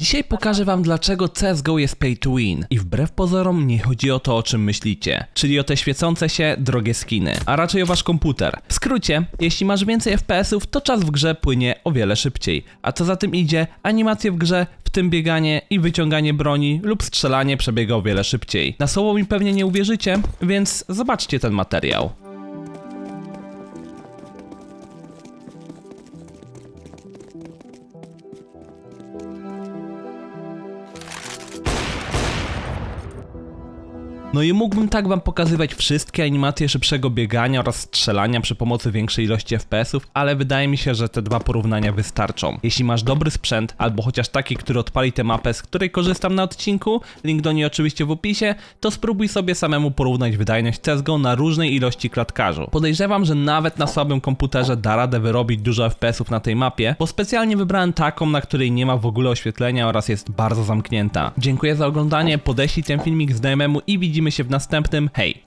Dzisiaj pokażę wam dlaczego CSGO jest pay to win i wbrew pozorom nie chodzi o to o czym myślicie, czyli o te świecące się drogie skiny, a raczej o wasz komputer. W skrócie, jeśli masz więcej FPS-ów, to czas w grze płynie o wiele szybciej, a co za tym idzie, animacje w grze, w tym bieganie i wyciąganie broni lub strzelanie przebiega o wiele szybciej. Na słowo mi pewnie nie uwierzycie, więc zobaczcie ten materiał. No i mógłbym tak wam pokazywać wszystkie animacje szybszego biegania oraz strzelania przy pomocy większej ilości FPS-ów, ale wydaje mi się, że te dwa porównania wystarczą. Jeśli masz dobry sprzęt, albo chociaż taki, który odpali tę mapę, z której korzystam na odcinku, link do niej oczywiście w opisie, to spróbuj sobie samemu porównać wydajność CSGO na różnej ilości klatkarzu. Podejrzewam, że nawet na słabym komputerze da radę wyrobić dużo FPS-ów na tej mapie, bo specjalnie wybrałem taką, na której nie ma w ogóle oświetlenia oraz jest bardzo zamknięta. Dziękuję za oglądanie, podeślij ten filmik znajomemu i widzimy się w następnym. Hej!